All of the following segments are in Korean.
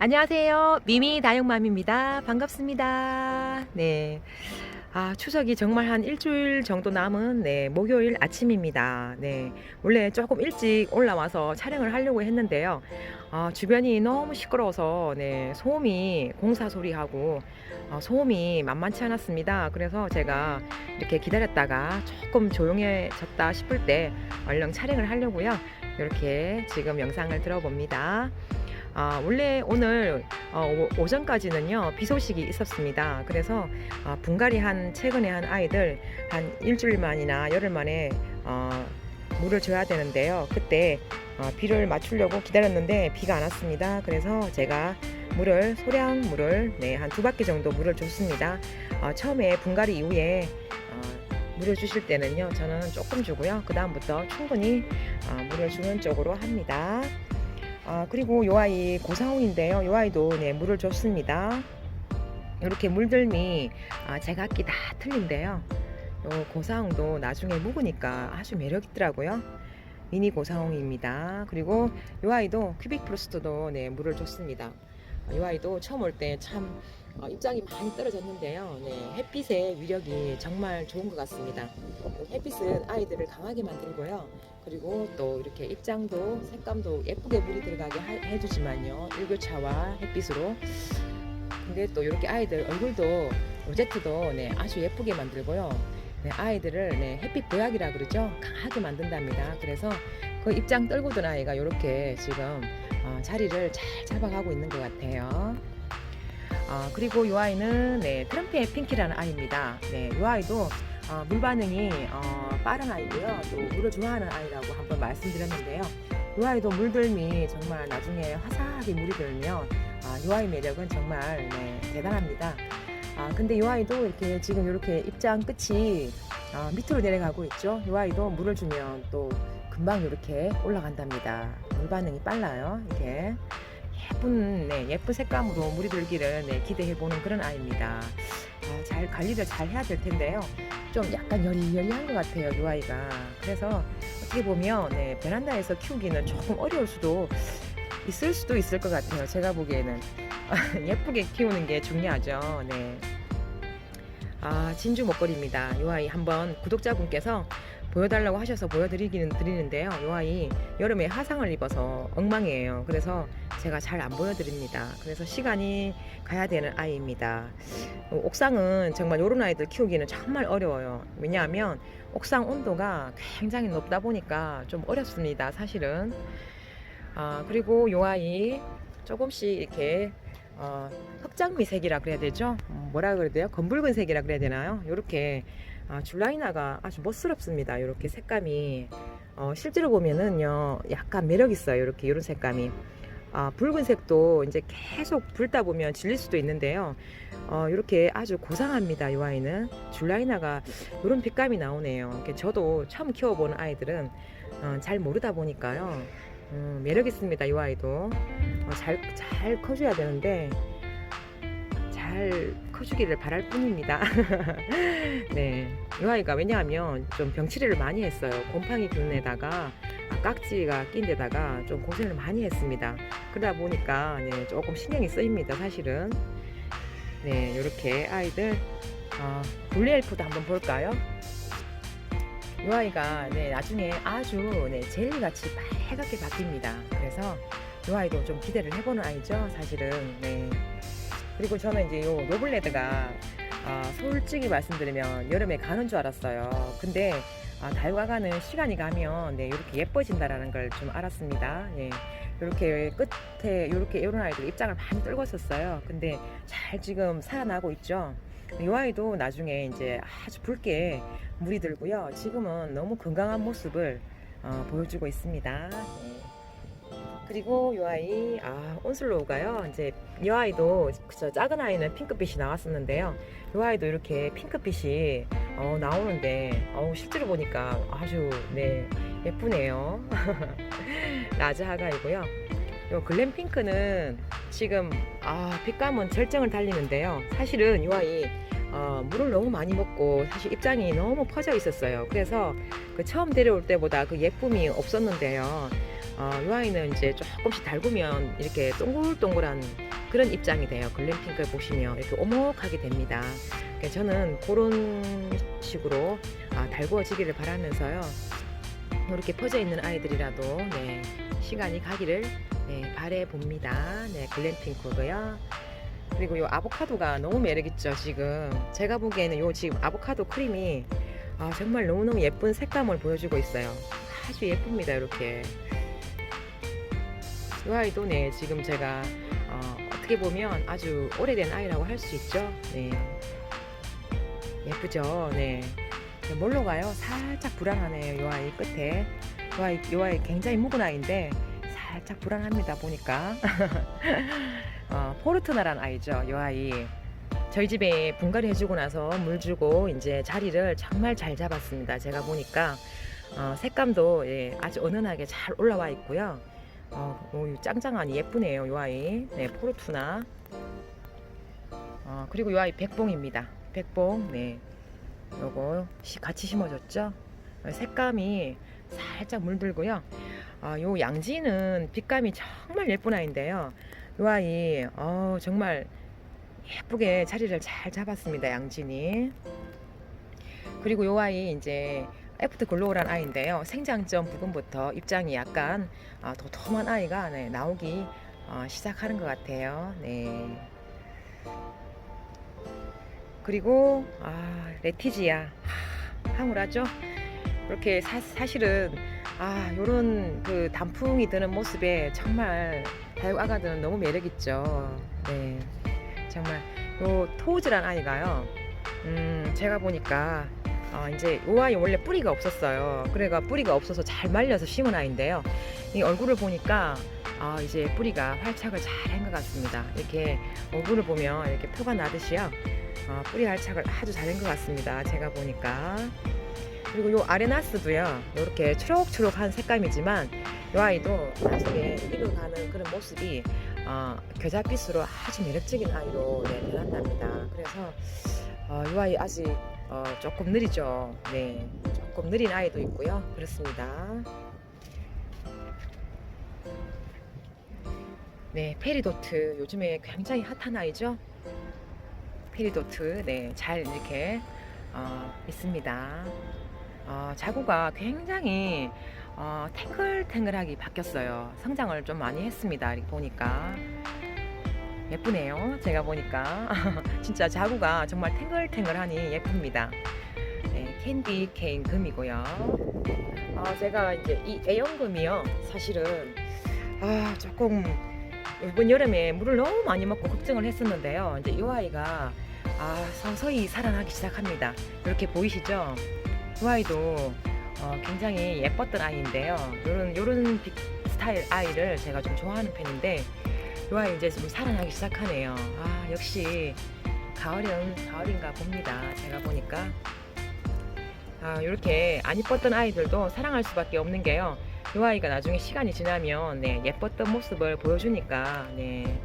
안녕하세요. 미미 다육맘입니다. 반갑습니다. 네. 아, 추석이 정말 한 일주일 정도 남은 네, 목요일 아침입니다. 네. 원래 조금 일찍 올라와서 촬영을 하려고 했는데요. 아, 주변이 너무 시끄러워서 네, 소음이 공사 소리하고 어, 소음이 만만치 않았습니다. 그래서 제가 이렇게 기다렸다가 조금 조용해졌다 싶을 때 얼른 촬영을 하려고요. 이렇게 지금 영상을 들어봅니다. 아, 원래 오늘 어, 오- 오전까지는요 비 소식이 있었습니다. 그래서 아, 분갈이 한 최근에 한 아이들 한 일주일 만이나 열흘 만에 어, 물을 줘야 되는데요. 그때 어, 비를 맞추려고 기다렸는데 비가 안 왔습니다. 그래서 제가 물을 소량 물을 네, 한 두 바퀴 정도 물을 줬습니다. 어, 처음에 분갈이 이후에 어, 물을 주실 때는요 저는 조금 주고요. 그 다음부터 충분히 어, 물을 주는 쪽으로 합니다. 아, 그리고 요 아이 고사홍인데요. 요 아이도 네, 물을 줬습니다. 이렇게 물들미 아, 제각기 다 틀린데요. 요 고사홍도 나중에 묵으니까 아주 매력 있더라고요. 미니 고사홍입니다. 그리고 요 아이도 큐빅 프로스트도 네, 물을 줬습니다. 아, 요 아이도 처음 올 때 참 입장이 많이 떨어졌는데요. 네, 햇빛의 위력이 정말 좋은 것 같습니다. 햇빛은 아이들을 강하게 만들고요. 그리고 또 이렇게 입장도 색감도 예쁘게 물이 들어가게 하- 해주지만요 일교차와 햇빛으로 근데 또 이렇게 아이들 얼굴도 로제트도 네, 아주 예쁘게 만들고요 네, 아이들을 네, 햇빛 보약이라 그러죠 강하게 만든답니다 그래서 그 입장 떨고 든 아이가 이렇게 지금 어, 자리를 잘 잡아가고 있는 것 같아요 아, 그리고 이 아이는 네, 트럼프의 핑키라는 아이입니다 네, 이 아이도 어, 물 반응이 어, 빠른 아이고요. 또 물을 좋아하는 아이라고 한번 말씀드렸는데요. 이 아이도 물들미 정말 나중에 화사하게 물이 들면 아, 이 아이 매력은 정말 네, 대단합니다. 아, 근데 이 아이도 이렇게 지금 이렇게 입장 끝이 아, 밑으로 내려가고 있죠. 이 아이도 물을 주면 또 금방 이렇게 올라간답니다. 물 반응이 빨라요. 이렇게 예쁜 네, 예쁜 색감으로 물이 들기를 네, 기대해 보는 그런 아이입니다. 아, 잘 관리를 잘 해야 될 텐데요. 좀 약간 여리여리한 것 같아요, 이 아이가. 그래서 어떻게 보면 네, 베란다에서 키우기는 조금 어려울 수도 있을 수도 있을 것 같아요. 제가 보기에는 예쁘게 키우는 게 중요하죠. 네. 아 진주 목걸이입니다. 이 아이 한번 구독자분께서 보여달라고 하셔서 보여드리기는 드리는데요. 이 아이 여름에 화상을 입어서 엉망이에요. 그래서 제가 잘 안 보여드립니다. 그래서 시간이 가야 되는 아이입니다. 어, 옥상은 정말 이런 아이들 키우기는 정말 어려워요. 왜냐하면 옥상 온도가 굉장히 높다 보니까 좀 어렵습니다. 사실은. 아, 그리고 요 아이 조금씩 이렇게 어, 흑장미색이라 그래야 되죠? 음, 뭐라 그래야 돼요? 검붉은 색이라 그래야 되나요? 이렇게 아, 줄라이나가 아주 멋스럽습니다. 이렇게 색감이 어, 실제로 보면은요 약간 매력 있어요. 이렇게 이런 색감이 아, 붉은색도 이제 계속 붉다 보면 질릴 수도 있는데요. 어, 이렇게 아주 고상합니다. 이 아이는 줄라이나가 이런 빛감이 나오네요. 저도 처음 키워보는 아이들은 어, 잘 모르다 보니까요. 음, 매력 있습니다. 이 아이도 어, 잘, 잘 커줘야 되는데 잘 커주기를 바랄 뿐입니다. 네, 이 아이가 왜냐하면 좀 병치레를 많이 했어요. 곰팡이 균에다가 아, 깍지가 낀 데다가 좀 고생을 많이 했습니다. 그러다 보니까 네, 조금 신경이 쓰입니다. 사실은 네, 이렇게 아이들 어, 블리엘프도 한번 볼까요? 이 아이가 네, 나중에 아주 네, 젤리같이 빨갛게 바뀝니다. 그래서 이 아이도 좀 기대를 해보는 아이죠, 사실은. 네. 그리고 저는 이제 요 노블레드가 아, 솔직히 말씀드리면 여름에 가는 줄 알았어요. 근데 아, 달과가는 시간이 가면 네, 이렇게 예뻐진다라는 걸 좀 알았습니다. 예. 이렇게 끝에 이렇게 이런 아이들 입장을 많이 떨궜었어요. 근데 잘 지금 살아나고 있죠. 이 아이도 나중에 이제 아주 붉게 물이 들고요. 지금은 너무 건강한 모습을 어, 보여주고 있습니다. 네. 그리고 이 아이 아 온슬로우가요. 이제 이 아이도 저 작은 아이는 핑크빛이 나왔었는데요. 이 아이도 이렇게 핑크빛이 어, 나오는데 어, 실제로 보니까 아주 네 예쁘네요. 라즈하가이고요. 요 글램 핑크는 지금 아 빛감은 절정을 달리는데요. 사실은 이 아이 어, 물을 너무 많이 먹고 사실 입장이 너무 퍼져 있었어요. 그래서 그 처음 데려올 때보다 그 예쁨이 없었는데요. 어, 이 아이는 이제 조금씩 달구면 이렇게 동글동글한 그런 입장이 돼요. 글램핑크를 보시면 이렇게 오목하게 됩니다. 그러니까 저는 그런 식으로 아, 달구어지기를 바라면서요. 이렇게 퍼져 있는 아이들이라도 네, 시간이 가기를 네, 바래 봅니다. 네, 글램핑크고요. 그리고 요 아보카도가 너무 매력있죠, 지금. 제가 보기에는 요 지금 아보카도 크림이 아, 정말 너무너무 예쁜 색감을 보여주고 있어요. 아주 예쁩니다, 이렇게. 이 아이도 네, 지금 제가 어, 어떻게 보면 아주 오래된 아이라고 할 수 있죠. 네. 예쁘죠, 네. 네, 뭘로 가요? 살짝 불안하네요, 이 아이 끝에. 이 아이, 이 아이 굉장히 묵은 아이인데 살짝 불안합니다, 보니까. 어, 포르투나란 아이죠, 이 아이. 저희 집에 분갈이 해주고 나서 물 주고 이제 자리를 정말 잘 잡았습니다. 제가 보니까 어, 색감도 예, 아주 은은하게 잘 올라와 있고요. 어, 오, 짱짱하니 예쁘네요, 이 아이. 네, 포르투나. 어, 그리고 이 아이 백봉입니다. 백봉, 네. 요거 시- 같이 심어줬죠. 어, 색감이 살짝 물들고요. 아, 요 양지는 빛감이 정말 예쁜 아이인데요. 요 아이, 어, 정말 예쁘게 자리를 잘 잡았습니다. 양진이. 그리고 요 아이 이제 애프트 글로우란 아이인데요. 생장점 부분부터 입장이 약간 아, 도톰한 아이가 네, 나오기 어, 시작하는 것 같아요. 네. 그리고 아, 레티지아 하, 황홀하죠. 이렇게 사, 사실은 아 요런 그 단풍이 드는 모습에 정말 다육 아가들은 너무 매력 있죠. 네. 정말 요 토우즈란 아이가요. 음, 제가 보니까 어, 이제 요 아이 원래 뿌리가 없었어요. 그래가 뿌리가 없어서 잘 말려서 심은 아이인데요. 이 얼굴을 보니까 아, 이제 뿌리가 활착을 잘 한 것 같습니다. 이렇게 얼굴을 보면 이렇게 표가 나듯이요. 어, 뿌리 활착을 아주 잘 한 것 같습니다. 제가 보니까. 그리고 요 아레나스도요. 이렇게 초록초록한 색감이지만 요 아이도 나중에 익어가는 그런 모습이 어, 겨자빛으로 아주 매력적인 아이로 네, 변한답니다. 그래서 어, 이 아이 아직 어, 조금 느리죠. 네, 조금 느린 아이도 있고요. 그렇습니다. 네, 페리도트 요즘에 굉장히 핫한 아이죠. 페리도트 네, 잘 이렇게 어, 있습니다. 어, 자구가 굉장히 어, 탱글탱글하게 바뀌었어요. 성장을 좀 많이 했습니다. 보니까 예쁘네요. 제가 보니까 진짜 자구가 정말 탱글탱글하니 예쁩니다. 네, 캔디 케인 금이고요. 아, 제가 이제 이 A형금이요. 사실은 아, 조금 이번 여름에 물을 너무 많이 먹고 걱정을 했었는데요. 이제 이 아이가 아, 서서히 살아나기 시작합니다. 이렇게 보이시죠? 이 아이도 어, 굉장히 예뻤던 아이인데요. 요런 요런 빅 스타일 아이를 제가 좀 좋아하는 편인데 이 아이 이제 좀 살아나기 시작하네요. 아 역시 가을은 가을인가 봅니다. 제가 보니까 아 이렇게 안 이뻤던 아이들도 사랑할 수밖에 없는 게요. 이 아이가 나중에 시간이 지나면 네, 예뻤던 모습을 보여주니까 네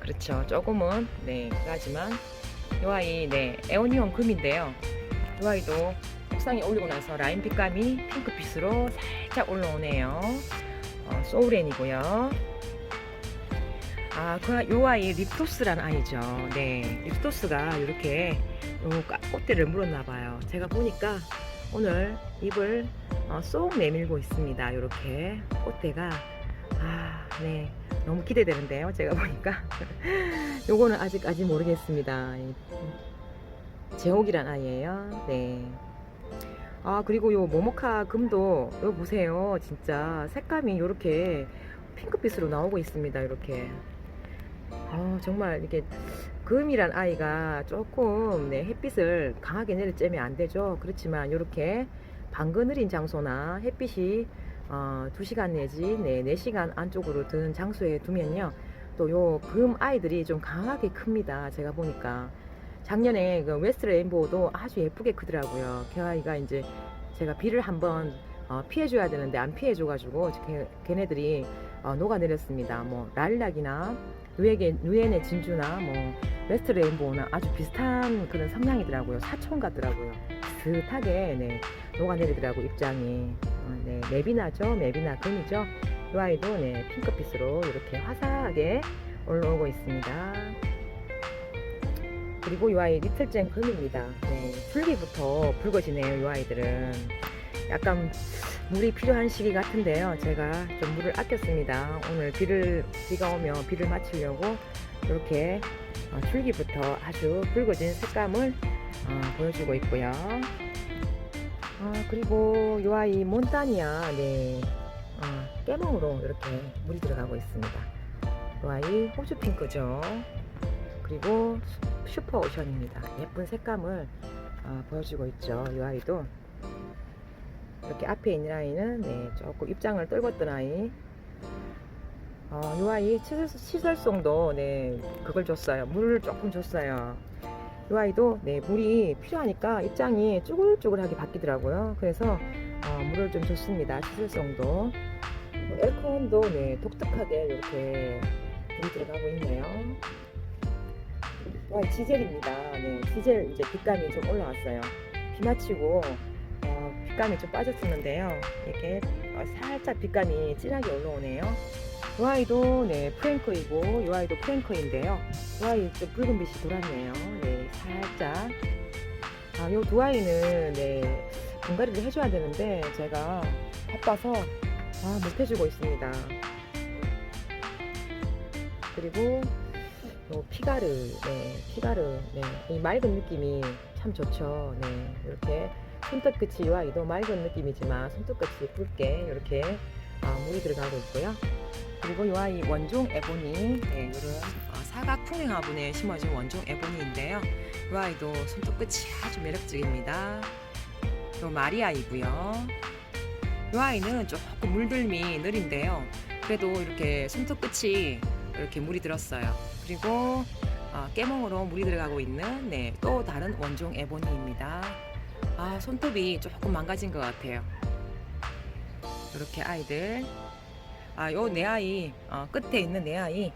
그렇죠. 조금은 네 하지만 이 아이 네 에오니온 금인데요. 이 아이도 옥상에 올리고 나서 라인 빛감이 핑크빛으로 살짝 올라오네요. 어, 소울앤이고요. 아, 그, 요 아이 립토스란 아이죠. 네, 립토스가 이렇게 꽃대를 물었나 봐요. 제가 보니까 오늘 잎을 어, 쏙 내밀고 있습니다. 이렇게 꽃대가 아, 네, 너무 기대되는데요. 제가 보니까 요거는 아직 아직 모르겠습니다. 이, 제옥이란 아이예요. 네. 아 그리고 요 모모카 금도 요 보세요 진짜 색감이 이렇게 핑크빛으로 나오고 있습니다 이렇게 아 정말 이게 금이란 아이가 조금 네, 햇빛을 강하게 내리쬐면 안 되죠 그렇지만 이렇게 방그늘인 장소나 햇빛이 어, 2시간 내지 네, 4시간 안쪽으로 드는 장소에 두면요 또 요 금 아이들이 좀 강하게 큽니다 제가 보니까 작년에 그 웨스트 레인보우도 아주 예쁘게 크더라고요. 그 아이가 이제 제가 비를 한번 어, 피해줘야 되는데 안 피해줘가지고 걔, 걔네들이 어, 녹아내렸습니다. 뭐 랄락이나 누에게 누에네 진주나 뭐 웨스트 레인보우나 아주 비슷한 그런 성향이더라고요. 사촌 같더라고요. 비슷하게 네, 녹아내리더라고 입장이. 어, 네, 맵이나죠, 맵이나 금이죠. 이 아이도 네, 핑크빛으로 이렇게 화사하게 올라오고 있습니다. 그리고 이 아이 리틀잼 금입니다. 네, 줄기부터 붉어지네요. 이 아이들은 약간 물이 필요한 시기 같은데요. 제가 좀 물을 아꼈습니다. 오늘 비를 비가 오면 비를 맞추려고 이렇게 어, 줄기부터 아주 붉어진 색감을 어, 보여주고 있고요. 아, 그리고 이 아이 몬타니아 네 어, 깨몽으로 이렇게 물이 들어가고 있습니다. 이 아이 호주 핑크죠. 그리고 슈- 슈퍼 오션입니다. 예쁜 색감을 어, 보여주고 있죠. 이 아이도 이렇게 앞에 있는 아이는 네, 조금 입장을 떨궜던 아이. 어, 이 아이 시설, 시설송도 네, 그걸 줬어요. 물을 조금 줬어요. 이 아이도 네, 물이 필요하니까 입장이 쭈글쭈글하게 바뀌더라고요. 그래서 어, 물을 좀 줬습니다. 시설송도. 에어컨도 네, 독특하게 이렇게 물이 들어가고 있네요. 와, 지젤입니다. 네, 지젤 이제 빛감이 좀 올라왔어요. 비 맞히고 어, 빛감이 좀 빠졌었는데요. 이렇게 어, 살짝 빛감이 진하게 올라오네요. 이 아이도 네 프랭크이고 이 아이도 프랭크인데요. 이 아이 좀 붉은 빛이 돌았네요. 네, 살짝. 아, 요두 아이는 네 분갈이를 해줘야 되는데 제가 바빠서 아, 못 해주고 있습니다. 그리고 요 피가르, 네, 피가르, 네, 이 맑은 느낌이 참 좋죠. 네, 이렇게 손톱 끝이 이 아이도 맑은 느낌이지만 손톱 끝이 붉게 이렇게 아, 물이 들어가고 있고요. 그리고 이 아이 원종 에보니, 네, 이런 어, 사각 풍행 화분에 심어진 원종 에보니인데요. 이 아이도 손톱 끝이 아주 매력적입니다. 또 마리아이고요. 이 아이는 조금 물들미 느린데요. 그래도 이렇게 손톱 끝이 이렇게 물이 들었어요. 그리고 어, 깨몽으로 물이 들어가고 있는 네, 또 다른 원종 에보니입니다. 아, 손톱이 조금 망가진 것 같아요. 이렇게 아이들. 아, 요 내 아이 어, 끝에 있는 내 아이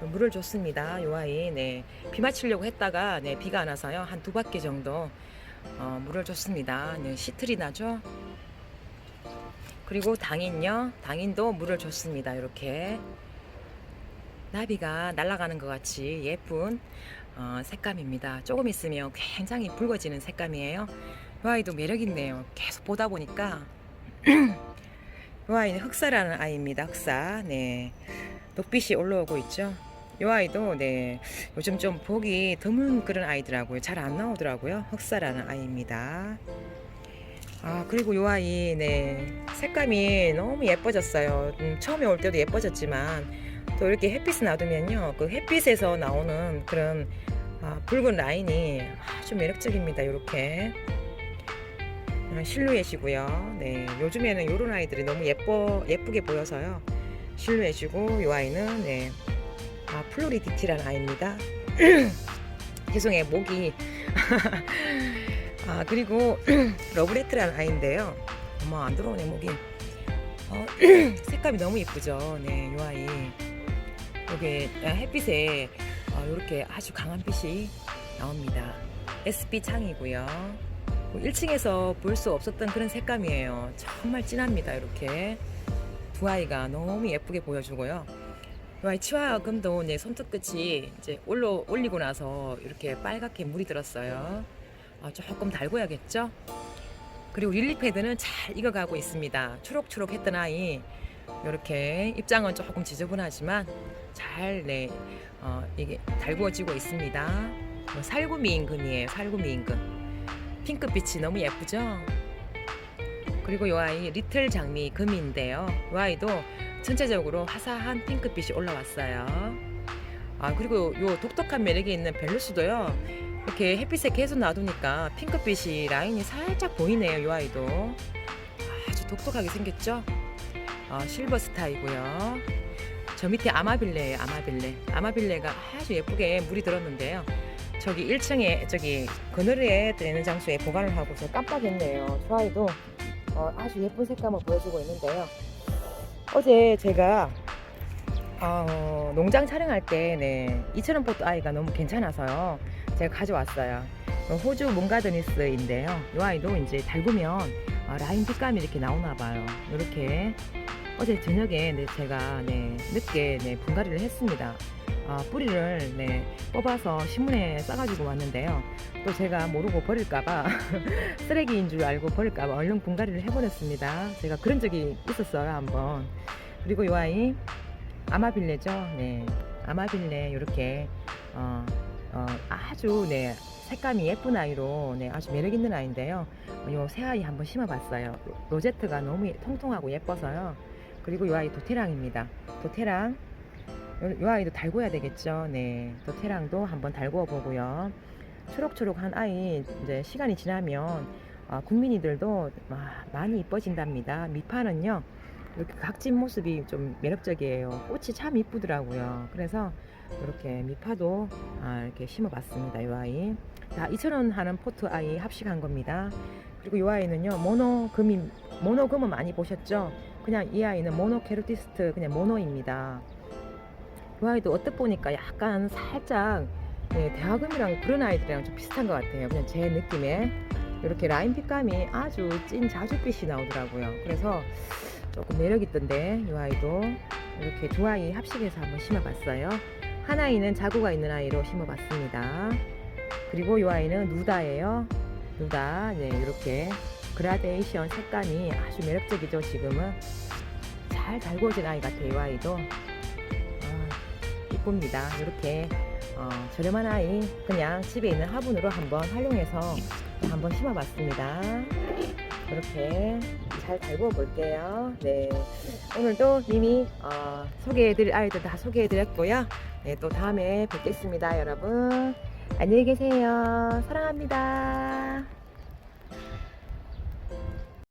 물을 줬습니다. 요 아이 네, 비 맞추려고 했다가 네, 비가 안 와서요 한 두 바퀴 정도 어, 물을 줬습니다. 네, 시틀이 나죠. 그리고 당인요, 당인도 물을 줬습니다. 이렇게 나비가 날아가는 것 같이 예쁜 어, 색감입니다. 조금 있으면 굉장히 붉어지는 색감이에요. 이 아이도 매력 있네요. 계속 보다 보니까 이 아이는 흑사라는 아이입니다. 흑사. 네. 녹빛이 올라오고 있죠. 이 아이도 네 요즘 좀 보기 드문 그런 아이더라고요. 잘 안 나오더라고요. 흑사라는 아이입니다. 아 그리고 이 아이 네 색감이 너무 예뻐졌어요. 음, 처음에 올 때도 예뻐졌지만 또 이렇게 햇빛을 놔두면요 그 햇빛에서 나오는 그런 아, 붉은 라인이 아주 매력적입니다. 이렇게 아, 실루엣이고요. 네 요즘에는 이런 아이들이 너무 예뻐 예쁘게 보여서요. 실루엣이고 이 아이는 네 아, 플로리디티라는 아이입니다. 죄송해요 목이 아 그리고 러브레트라는 아이인데요. 어머 안 들어오네 목이. 어, 색감이 너무 예쁘죠. 네, 이 아이. 여기 햇빛에 어, 이렇게 아주 강한 빛이 나옵니다. SB 창이고요. 1층에서 볼 수 없었던 그런 색감이에요. 정말 진합니다. 이렇게 두 아이가 너무 예쁘게 보여주고요. 이 아이 치와금도 이제 손톱 끝이 이제 올려 올리고 나서 이렇게 빨갛게 물이 들었어요. 아, 조금 달궈야겠죠? 그리고 릴리 패드는 잘 익어가고 있습니다. 초록초록했던 아이 이렇게 입장은 조금 지저분하지만 잘 네, 어, 이게 달구어지고 있습니다. 뭐 살구미 임금이에요. 살구미 임금. 핑크빛이 너무 예쁘죠? 그리고 이 아이 리틀 장미 금인데요. 이 아이도 전체적으로 화사한 핑크빛이 올라왔어요. 아 그리고 요 독특한 매력이 있는 벨루스도요. 이렇게 햇빛에 계속 놔두니까 핑크빛이 라인이 살짝 보이네요. 이 아이도 아주 독특하게 생겼죠. 어, 실버 스타이고요. 저 밑에 아마빌레예요. 아마빌레. 아마빌레가 아주 예쁘게 물이 들었는데요. 저기 1층에 저기 그늘에 되는 장소에 보관을 하고 저 깜빡했네요. 저 아이도 어, 아주 예쁜 색감을 보여주고 있는데요. 어제 제가 어, 농장 촬영할 때 네, 이처럼 포트 아이가 너무 괜찮아서요. 제가 가져왔어요. 어, 호주 몽가드니스인데요. 이 아이도 이제 달구면 어, 라인 빛감이 이렇게 나오나 봐요. 이렇게 어제 저녁에 네, 제가 네, 늦게 네, 분갈이를 했습니다. 어, 뿌리를 네, 뽑아서 신문에 싸가지고 왔는데요. 또 제가 모르고 버릴까봐 쓰레기인 줄 알고 버릴까봐 얼른 분갈이를 해버렸습니다. 제가 그런 적이 있었어요 한번. 그리고 이 아이 아마빌레죠. 네, 아마빌레 이렇게 어, 어, 아주 네 색감이 예쁜 아이로 네 아주 매력 있는 아이인데요. 요 새 아이 한번 심어봤어요. 로제트가 너무 통통하고 예뻐서요. 그리고 이 아이 도테랑입니다. 도테랑 요, 요 아이도 달궈야 되겠죠. 네, 도테랑도 한번 달궈 보고요. 초록초록한 아이 이제 시간이 지나면 어, 국민이들도 아, 많이 이뻐진답니다. 미파는요 이렇게 각진 모습이 좀 매력적이에요. 꽃이 참 이쁘더라고요. 그래서 이렇게 미파도 아, 이렇게 심어봤습니다. 이 아이. 자, 2,000원 하는 포트 아이 합식한 겁니다. 그리고 이 아이는요 모노금이 모노금은 많이 보셨죠? 그냥 이 아이는 모노케르티스트 그냥 모노입니다. 이 아이도 어떻게 보니까 약간 살짝 네, 대화금이랑 그런 아이들이랑 좀 비슷한 것 같아요. 그냥 제 느낌에 이렇게 라인 핏감이 아주 찐 자줏빛이 나오더라고요. 그래서 조금 매력 있던데 이 아이도 이렇게 두 아이 합식해서 한번 심어봤어요. 한 아이는 자구가 있는 아이로 심어봤습니다. 그리고 이 아이는 누다예요. 누다 네, 이렇게 그라데이션 색감이 아주 매력적이죠. 지금은 잘 달구어진 아이 같아요. 이 아이도 아, 이쁩니다. 이렇게 어, 저렴한 아이 그냥 집에 있는 화분으로 한번 활용해서 한번 심어봤습니다. 이렇게 잘 달구어 볼게요. 네, 오늘도 이미 어, 소개해드릴 아이들 다 소개해드렸고요. 네, 또 다음에 뵙겠습니다, 여러분. 안녕히 계세요. 사랑합니다.